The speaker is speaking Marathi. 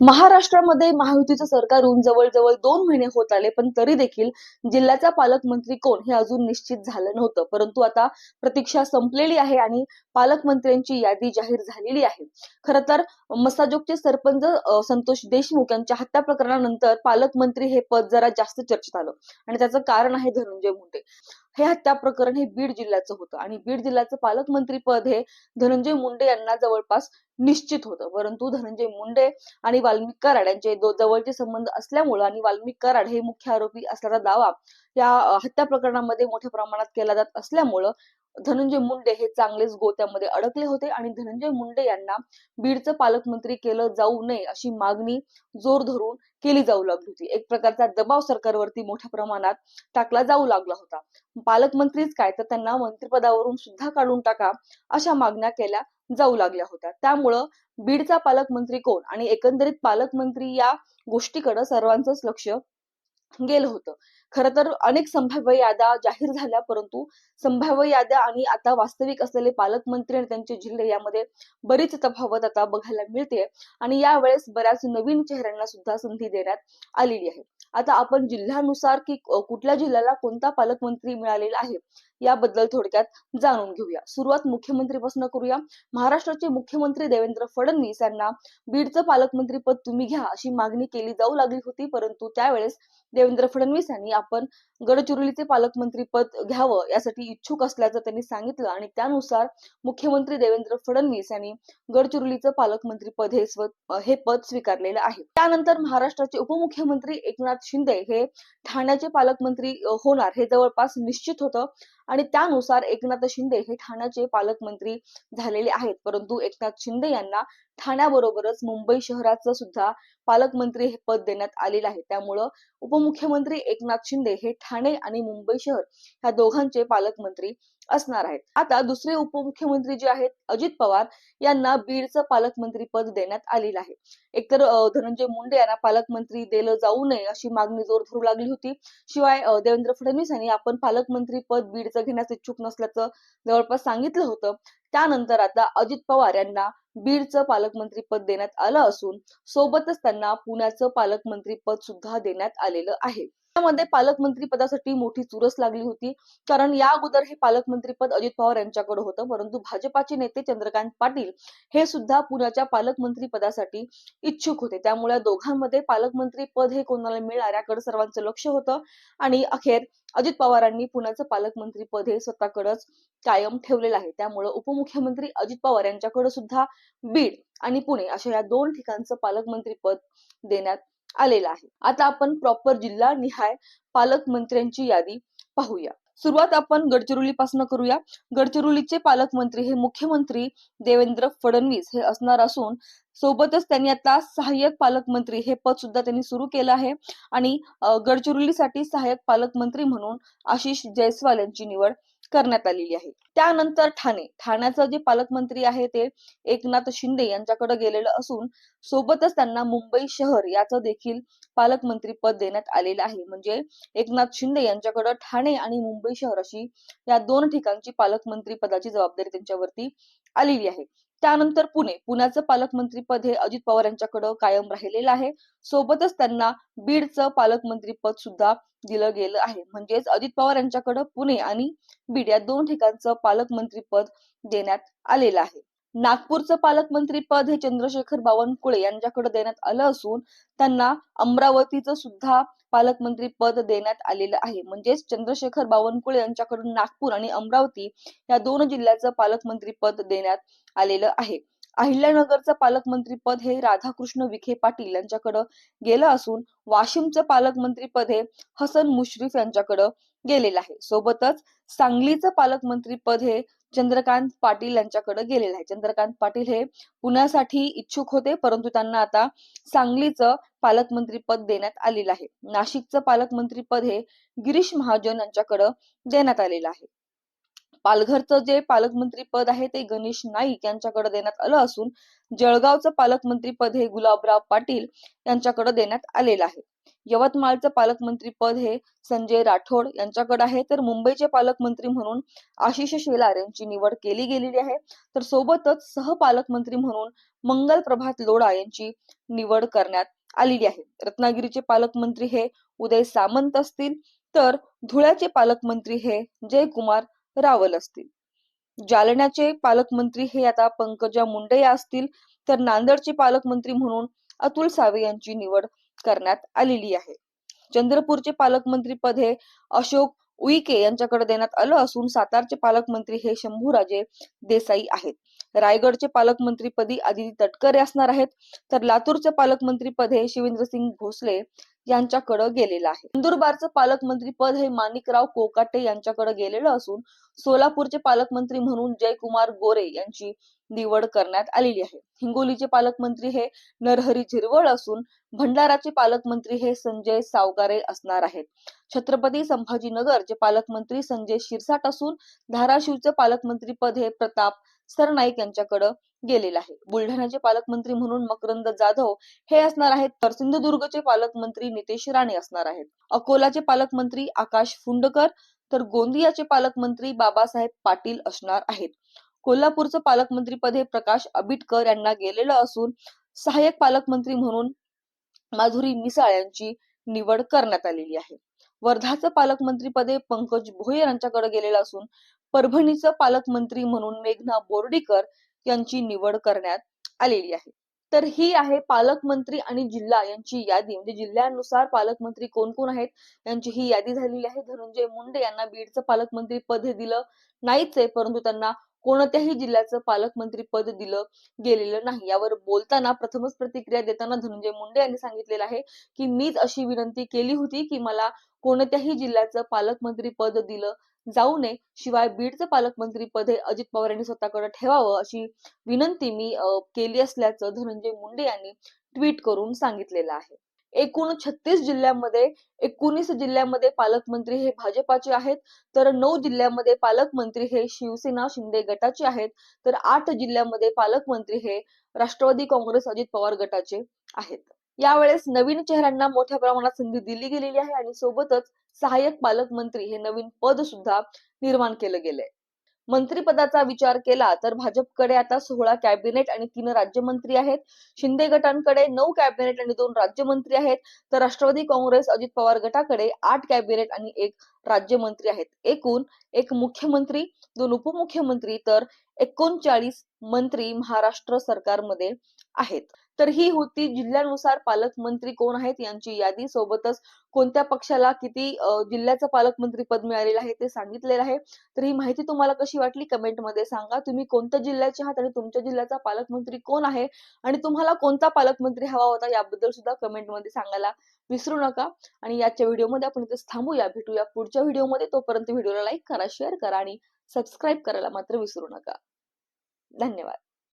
महाराष्ट्रामध्ये महायुतीचं सरकार येऊन जवळजवळ दोन महिने होत आले पण तरी देखील जिल्ह्याचा पालकमंत्री कोण हे अजून निश्चित झालं नव्हतं. परंतु आता प्रतीक्षा संपलेली आहे आणि पालकमंत्र्यांची यादी जाहीर झालेली आहे. खरं तर मसाजोगचे सरपंच संतोष देशमुख यांच्या हत्या प्रकरणानंतर पालकमंत्री हे पद जरा जास्त चर्चेत आलं. आणि त्याचं कारण आहे धनंजय मुंडे. हे हत्या प्रकरण हे बीड जिल्ह्याचं होतं. आणि बीड जिल्ह्याचं पालकमंत्री पद हे धनंजय मुंडे यांना जवळपास निश्चित होतं. परंतु धनंजय मुंडे आणि वाल्मिक कराड यांचे जवळचे संबंध असल्यामुळं आणि वाल्मिक कराड हे मुख्य आरोपी असल्याचा दावा या हत्या प्रकरणामध्ये मोठ्या प्रमाणात केला जात असल्यामुळं धनंजय मुंडे हे चांगलेच गोत्यामध्ये अडकले होते आणि धनंजय मुंडे यांना बीडचं पालकमंत्री केलं जाऊ नये अशी मागणी जोर धरून केली जाऊ लागली होती. एक प्रकारचा दबाव सरकारवरती मोठ्या प्रमाणात टाकला जाऊ लागला होता. पालकमंत्रीच काय तर त्यांना मंत्रिपदावरून सुद्धा काढून टाका अशा मागण्या केल्या जाऊ लागल्या होत्या. त्यामुळं बीडचा पालकमंत्री कोण आणि एकंदरीत पालकमंत्री या गोष्टीकडे सर्वांचंच लक्ष गेलं होतं. खर तर अनेक संभाव्य याद्या जाहीर झाल्या परंतु संभाव्य याद्या आणि आता वास्तविक असलेले पालकमंत्री आणि त्यांचे जिल्हे यामध्ये बरीच तफावत आता बघायला मिळते आणि यावेळेस बऱ्याच नवीन चेहऱ्यांना सुद्धा संधी देण्यात आलेली आहे. आता आपण जिल्ह्यानुसार की कुठल्या जिल्ह्याला कोणता पालकमंत्री मिळालेला आहे याबद्दल थोडक्यात जाणून घेऊया. सुरुवात मुख्यमंत्रीपासून करूया. महाराष्ट्राचे मुख्यमंत्री देवेंद्र फडणवीस यांना बीडचं पालकमंत्री पद तुम्ही घ्या अशी मागणी केली जाऊ लागली होती परंतु त्यावेळेस देवेंद्र फडणवीस यांनी आपण गडचिरोलीचे पालकमंत्री पद घ्यावं यासाठी इच्छुक असल्याचं त्यांनी सांगितलं आणि त्यानुसार मुख्यमंत्री देवेंद्र फडणवीस यांनी गडचिरोलीचं पालकमंत्री पद हे स्व हे पद स्वीकारलेलं आहे. त्यानंतर महाराष्ट्राचे उपमुख्यमंत्री एकनाथ शिंदे हे ठाण्याचे पालकमंत्री होणार हे जवळपास निश्चित होतं. आणि त्यानुसार एकनाथ शिंदे हे ठाण्याचे पालकमंत्री झालेले आहेत. परंतु एकनाथ शिंदे यांना ठाण्याबरोबरच मुंबई शहराचं सुद्धा पालकमंत्री हे पद देण्यात आलेलं आहे. त्यामुळं उपमुख्यमंत्री एकनाथ शिंदे हे ठाणे आणि मुंबई शहर ह्या दोघांचे पालकमंत्री असणार आहेत. आता दुसरे उपमुख्यमंत्री जे आहेत अजित पवार यांना बीडचं पालकमंत्री पद देण्यात आलेलं आहे. एकतर धनंजय मुंडे यांना पालकमंत्री दिलं जाऊ नये अशी मागणी जोर धरू लागली होती. शिवाय देवेंद्र फडणवीस यांनी आपण पालकमंत्री पद बीडचं घेण्यास इच्छुक नसल्याचं जवळपास सांगितलं होतं. त्यानंतर आता अजित पवार यांना बीडचं पालकमंत्री पद देण्यात आलं असून सोबतच त्यांना पुण्याचं पालकमंत्री पद सुद्धा देण्यात आलेलं आहे. त्यामध्ये पालकमंत्री पदासाठी मोठी चुरस लागली होती कारण या अगोदर हे पालकमंत्री पद अजित पवार यांच्याकडे होतं परंतु भाजपाचे नेते चंद्रकांत पाटील हे सुद्धा पुण्याच्या पालकमंत्री पदासाठी इच्छुक होते. त्यामुळे दोघांमध्ये पालकमंत्री पद हे कोणाला मिळणार याकडे सर्वांचं लक्ष होतं. आणि अखेर अजित पवारांनी पुण्याचं पालकमंत्री पद हे स्वतःकडेच कायम ठेवलेलं आहे. त्यामुळे उपमुख्यमंत्री अजित पवार यांच्याकडे सुद्धा बीड आणि पुणे अशा या दोन ठिकाणचं पालकमंत्री पद देण्यात आलेलं आहे. आता आपण प्रॉपर जिल्हा निहाय पालकमंत्र्यांची यादी पाहूया. सुरुवात आपण गडचिरोली पासून करूया. गडचिरोलीचे पालकमंत्री हे मुख्यमंत्री देवेंद्र फडणवीस हे असणार असून सोबतच त्यांनी आता सहाय्यक पालकमंत्री हे पद सुद्धा त्यांनी सुरू केलं आहे. आणि गडचिरोलीसाठी सहाय्यक पालकमंत्री म्हणून आशिष जयस्वाल यांची निवड करण्यात आलेली आहे. त्यानंतर ठाणे. ठाण्याचं जे पालकमंत्री आहे ते एकनाथ शिंदे यांच्याकडे गेलेलं असून सोबतच त्यांना मुंबई शहर याचं देखील पालकमंत्री पद देण्यात आलेलं आहे. म्हणजे एकनाथ शिंदे यांच्याकडे ठाणे आणि मुंबई शहर अशी या दोन ठिकाणची पालकमंत्री पदाची जबाबदारी त्यांच्यावरती आलेली आहे. त्यानंतर पुणे. पुण्याचं पालकमंत्रीपद हे अजित पवार यांच्याकडे कायम राहिलेलं आहे. सोबतच त्यांना बीडचं पालकमंत्रीपद सुद्धा दिलं गेलं आहे. म्हणजेच अजित पवार यांच्याकडे पुणे आणि बीड या दोन ठिकाणचं पालकमंत्रीपद देण्यात आलेलं आहे. नागपूरचं पालकमंत्री पद हे चंद्रशेखर बावनकुळे यांच्याकडे देण्यात आलं असून त्यांना अमरावतीचं सुद्धा पालकमंत्री पद देण्यात आलेलं आहे. म्हणजेच चंद्रशेखर बावनकुळे यांच्याकडून नागपूर आणि अमरावती या दोन जिल्ह्याचं पालकमंत्री पद देण्यात आलेलं आहे. अहिल्यानगरचं पालकमंत्री पद हे राधाकृष्ण विखे पाटील यांच्याकडं गेलं असून वाशिमचं पालकमंत्री पद हे हसन मुश्रीफ यांच्याकडं गेलेलं आहे. सोबतच सांगलीचं पालकमंत्री पद हे चंद्रकांत पाटील यांच्याकडे गेलेलं आहे चंद्रकांत पाटील हे पुण्यासाठी इच्छुक होते परंतु त्यांना आता सांगलीचं पालकमंत्री पद देण्यात आलेलं आहे. नाशिकचं पालकमंत्री पद हे गिरीश महाजन यांच्याकडे देण्यात आलेलं आहे. पालघरचं जे पालकमंत्री पद आहे ते गणेश नाईक यांच्याकडे देण्यात आलं असून जळगावचं पालकमंत्री पद हे गुलाबराव पाटील यांच्याकडे देण्यात आलेलं आहे. यवतमाळचं पालकमंत्री पद हे संजय राठोड यांच्याकडे आहे. तर मुंबईचे पालकमंत्री म्हणून आशिष शेलार यांची निवड केली गेलेली आहे. तर सोबतच सहपालकमंत्री म्हणून मंगल प्रभात लोढा यांची निवड करण्यात आलेली आहे. रत्नागिरीचे पालकमंत्री हे उदय सामंत असतील. तर धुळ्याचे पालकमंत्री हे जयकुमार रावल असतील. जालन्याचे पालकमंत्री हे आता पंकजा मुंडे या असतील. तर नांदेडचे पालकमंत्री म्हणून अतुल सावे यांची निवड करण्यात आलेली आहे. चंद्रपूरचे पालकमंत्री पद हे अशोक उईके यांच्याकडे देण्यात आलं असून सातारचे पालकमंत्री हे शंभूराजे देसाई आहेत. रायगडचे पालकमंत्री पदी आदिती तटकरे असणार आहेत. तर लातूरचे पालकमंत्री पद हे शिवेंद्रसिंग भोसले यांच्याकडे गेलेलं आहे. नंदुरबारचं पालकमंत्री पद हे माणिकराव कोकाटे यांच्याकडे गेलेलं असून सोलापूरचे पालकमंत्री म्हणून जयकुमार गोरे यांची निवड करण्यात आलेली आहे. हिंगोलीचे पालकमंत्री हे नरहरी झिरवळ असून भंडाराचे पालकमंत्री हे संजय सावकारे असणार आहेत. छत्रपती संभाजीनगरचे पालकमंत्री संजय शिरसाट असून धाराशिवचे पालकमंत्री पद हे प्रताप सरनाईक यांच्याकडे गेलेलं आहे. बुलढाण्याचे पालकमंत्री म्हणून मकरंद जाधव हे असणार आहेत तर सिंधुदुर्गचे पालकमंत्री नितेश राणे असणार आहेत. अकोलाचे पालकमंत्री आकाश फुंडकर तर गोंदियाचे पालकमंत्री बाबासाहेब पाटील असणार आहेत. कोल्हापूरचं पालकमंत्री पद हे प्रकाश आबिटकर यांना गेलेलं असून सहाय्यक पालकमंत्री म्हणून माधुरी मिसाळ यांची निवड करण्यात आलेली आहे. वर्धाचं पालकमंत्रीपदे पंकज भोयर यांच्याकडे गेलेलं असून परभणीचं पालकमंत्री म्हणून मेघना बोर्डीकर यांची निवड करण्यात आलेली आहे. तर ही आहे पालकमंत्री आणि जिल्हा यांची यादी. म्हणजे जिल्ह्यानुसार पालकमंत्री कोण कोण आहेत यांची ही यादी झालेली आहे. धनंजय मुंडे यांना बीडचं पालकमंत्री पद हे दिलं नाहीच आहे परंतु त्यांना कोणत्याही जिल्ह्याचं पालकमंत्री पद दिलं गेलेलं नाही. यावर बोलताना प्रथमच प्रतिक्रिया देताना धनंजय मुंडे यांनी सांगितलेलं आहे की मीच अशी विनंती केली होती की मला कोणत्याही जिल्ह्याचं पालकमंत्री पद दिलं जाऊ नये. शिवाय बीडचं पालकमंत्री पद हे अजित पवार यांनी स्वतःकडे ठेवावं अशी विनंती मी केली असल्याचं धनंजय मुंडे यांनी ट्विट करून सांगितलेलं आहे. एकूण छत्तीस जिल्ह्यांमध्ये एकोणीस जिल्ह्यांमध्ये पालकमंत्री हे भाजपाचे आहेत. तर नऊ जिल्ह्यांमध्ये पालकमंत्री हे शिवसेना शिंदे गटाचे आहेत. तर आठ जिल्ह्यांमध्ये पालकमंत्री हे राष्ट्रवादी काँग्रेस अजित पवार गटाचे आहेत. यावेळेस नवीन चेहऱ्यांना मोठ्या प्रमाणात संधी दिली गेलेली आहे आणि सोबतच सहाय्यक पालकमंत्री हे नवीन पद सुद्धा निर्माण केलं गेलंय. मंत्रिपदाचा विचार केला तर भाजपकडे आता सोळा कॅबिनेट आणि तीन राज्यमंत्री आहेत. शिंदे गटांकडे नऊ कॅबिनेट आणि दोन राज्यमंत्री आहेत. तर राष्ट्रवादी काँग्रेस अजित पवार गटाकडे आठ कॅबिनेट आणि एक राज्यमंत्री आहेत. एकूण एक मुख्यमंत्री दोन उपमुख्यमंत्री तर एकोणचाळीस मंत्री महाराष्ट्र सरकारमध्ये आहेत. तर ही होती जिल्ह्यानुसार पालकमंत्री कोण आहेत यांची यादी. सोबतच कोणत्या पक्षाला किती जिल्ह्याचं पालकमंत्री पद मिळालेलं आहे ते सांगितलेलं आहे. तर ही माहिती तुम्हाला कशी वाटली कमेंटमध्ये सांगा. तुम्ही कोणत्या जिल्ह्याचे आहात आणि तुमच्या जिल्ह्याचा पालकमंत्री कोण आहे? आणि तुम्हाला कोणता पालकमंत्री हवा होता याबद्दल सुद्धा कमेंटमध्ये सांगायला विसरू नका. आणि याच्या व्हिडिओमध्ये आपण इथे थांबूया. भेटूया पुढच्या व्हिडिओमध्ये. तोपर्यंत व्हिडिओला लाईक करा शेअर करा आणि सबस्क्राईब करायला मात्र विसरू नका. धन्यवाद.